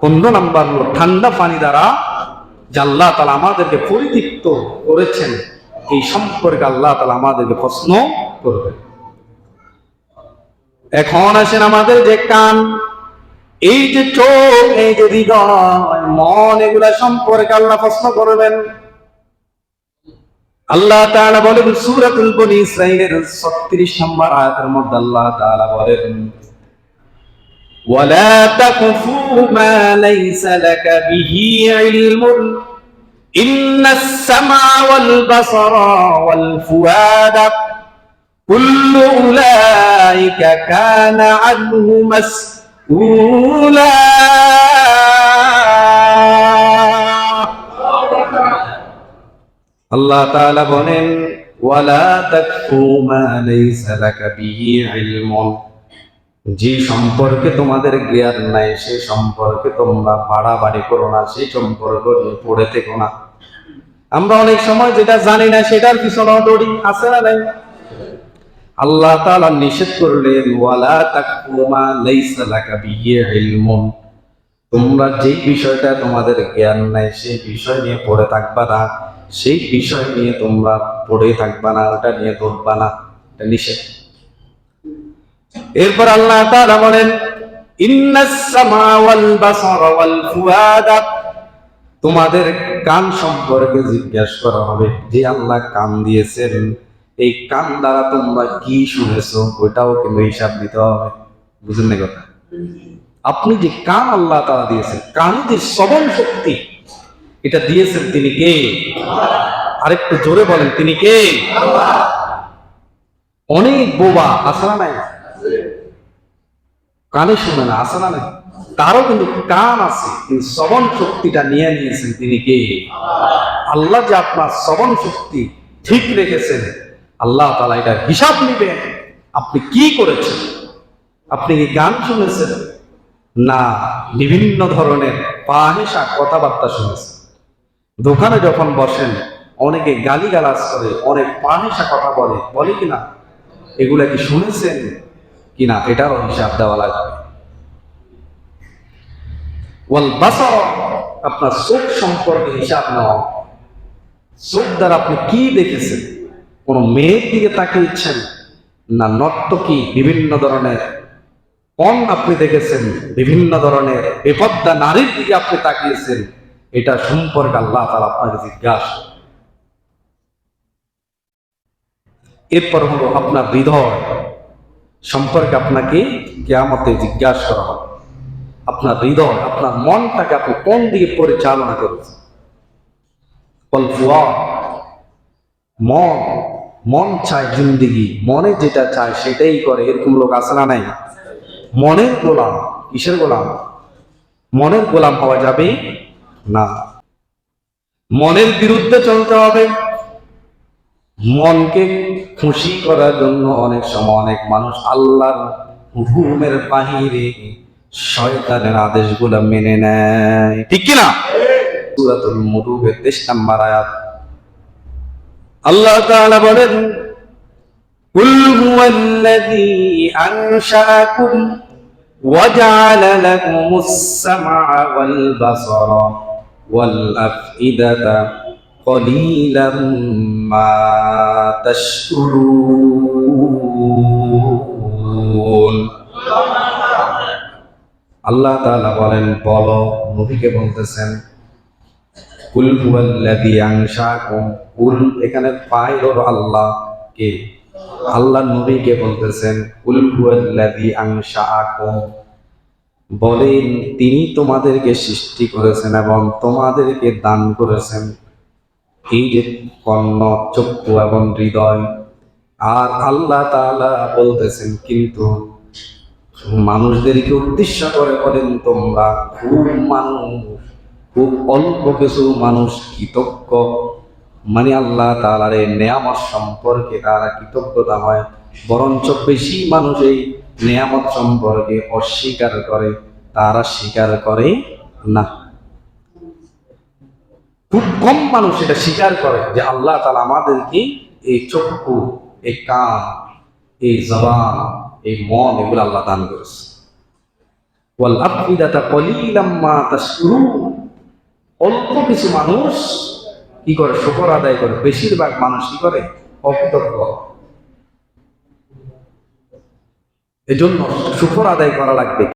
পনেরো নাম্বার হলো, ঠান্ডা পানি দ্বারা আল্লাহ তালা আমাদেরকে পরিতৃপ্ত করেছেন, এই সম্পর্কে আল্লাহ তালা আমাদেরকে প্রশ্ন করবেন। এখন আসেন আমাদের যে কান, এই যে চোখ, এই যে হৃদয়, মন, এগুলা সম্পর্কে আল্লাহ প্রশ্ন করবেন। আল্লাহ তাআলা বলেন, সূরাতুল বনি ইসরাঈলের 36 নম্বর আয়াতের মধ্যে আল্লাহ তাআলা বলেন ولا تقف ما ليس لك به علم إن السمع والبصر والفؤاد كل أولئك كان عنه مسؤولا আল্লাহ তাআলা বলেন ওয়ালা তাকফু মা লাইসা লাকা বিহি ইলমুন যে সম্পর্কে তোমাদের জ্ঞান নাই সেই সম্পর্কে তোমরা বাড়াবাড়ি করো না সেই সম্পর্ক নিয়ে পড়ে থেকো না। আমরা অনেক সময় যেটা জানি না, সেটার পিছনে দৌড়ি আছে না নাই? আল্লাহ তাআলা নিষেধ করলেন, ওয়ালা তাকফু মা লাইসা লাকা বিহি ইলমুন। তোমরা যে বিষয়টা তোমাদের জ্ঞান নাই সেই বিষয় নিয়ে পড়ে থাকবা না। সেই বিষয় নিয়ে তোমরা পড়ে থাকবা না, ওটা নিয়ে ধরবা না। এটা নিষেধ। এরপর আল্লাহ তাআলা বলেন তোমাদের কান সম্পর্কে জিজ্ঞাসা করা হবে, যে আল্লাহ কান দিয়েছেন, এই কান দ্বারা তোমরা কি শুনেছো? ওইটাও কিন্তু হিসাব দিতে হবে। বুঝলেন না কথা? আপনি যে কান আল্লাহ তারা দিয়েছেন কানে যে শ্রবণ শক্তি, এটা দিয়েছেন তিনি কে? আরেকটু জোরে বলেন, তিনি কে? অনেক বোবা আসা নাই? কানে শুনে না আসা নাই? তারও কিন্তু কান আছে। কিন্তু শ্রবণ শক্তিটা নিয়ে নিয়েছেন তিনি কে? আল্লাহ যে আপনার শ্রবণ শক্তি ঠিক রেখেছেন। আল্লাহ তালা এটা হিসাব নিবেন। আপনি কি করেছেন? আপনি কি গান শুনেছেন? না, বিভিন্ন ধরনের পাহেসা কথাবার্তা শুনেছেন। দোকানে যখন বসেন, অনেকে গালিগালাজ করে, অনেক পাহেসা কথা বলে। বলে কিনা এগুলা কি শুনেছেন? কিনা এটারও হিসাব দেওয়া লাগবে। আপনার চোখ সম্পর্কে হিসাব নেওয়া। চোখ দ্বারা আপনি কি দেখেছেন? কোন মেয়ের দিকে তাকিয়েছেন না নর্তকী বিভিন্ন ধরনের কম আপনি দেখেছেন, বিভিন্ন ধরনের বেপদ্দা নারীর দিকে আপনি তাকিয়েছেন, এটা সম্পর্কে আল্লাহ তালা আপনাকে জিজ্ঞাসা এরপর হলো আপনার হৃদয়। সম্পর্কে আপনাকে কেয়ামতে জিজ্ঞাসা করা হবে। আপনার হৃদয়, আপনার মনটাকে আপনি কোন দিকে পরিচালনা করেছেন? মন মন চায় জিন্দিগি, মনে যেটা চায় সেটাই করে, এরকম লোক আছে না নাই? মনের গোলাম, কিসের গোলাম? মনের গোলাম হওয়া যাবে না। মনের বিরুদ্ধে চলতে হবে। মনকে খুশি করার জন্য অনেক সময় অনেক মানুষ আল্লাহর হুকুমের বাহিরে শয়তানের আদেশগুলো মেনে নেয় ঠিক কিনা সূরাতুল মুরুগের 23 নাম্বার আয়াত আল্লাহ তাআলা বলেন قل هو الذي أنشأكم وجعل لكم السمع والبصر والأفئدة قليلا ما تشكرون আল্লাহ তাআলা বলেন বলো নবীকে বলতেছেন কুল হুয়াল্লাযী আনশাকুম কুল এখানে ফাইল হলো আল্লাহ কে আল্লাহ নবীকে বলতেছেন কুল হুয়াল্লাযী আনশাকুম বলেন তিনি তোমাদেরকে সৃষ্টি করেছেন এবং তোমাদেরকে দান করেছেন এই যে কর্ণ, চক্ষু এবং হৃদয়। আর আল্লাহ তাআলা বলতেছেন, কিন্তু মানুষদেরকে উদ্দেশ্য করে বলেন তোমরা, খুব মানুষ, খুব অল্প কিছু মানুষ কৃতজ্ঞ। মানে আল্লাহ তালার এই নেয়ামত সম্পর্কে তারা কৃতজ্ঞতা হয়, বরঞ্চ বেশি মানুষ এই নেয়ামত সম্পর্কে অস্বীকার করে, তারা স্বীকার করে না। খুব কম মানুষ এটা স্বীকার করে যে আল্লাহ তালা আমাদেরকে এই চক্ষু, এই কান, এই জবান, এই মন এগুলো আল্লাহ দান করেছে। অল্প কিছু মানুষ কি করে? শুকর আদায় করে। বেশিরভাগ মানুষ কি করে? অকৃতজ্ঞ। এজন্য শুকর আদায় করা লাগবে।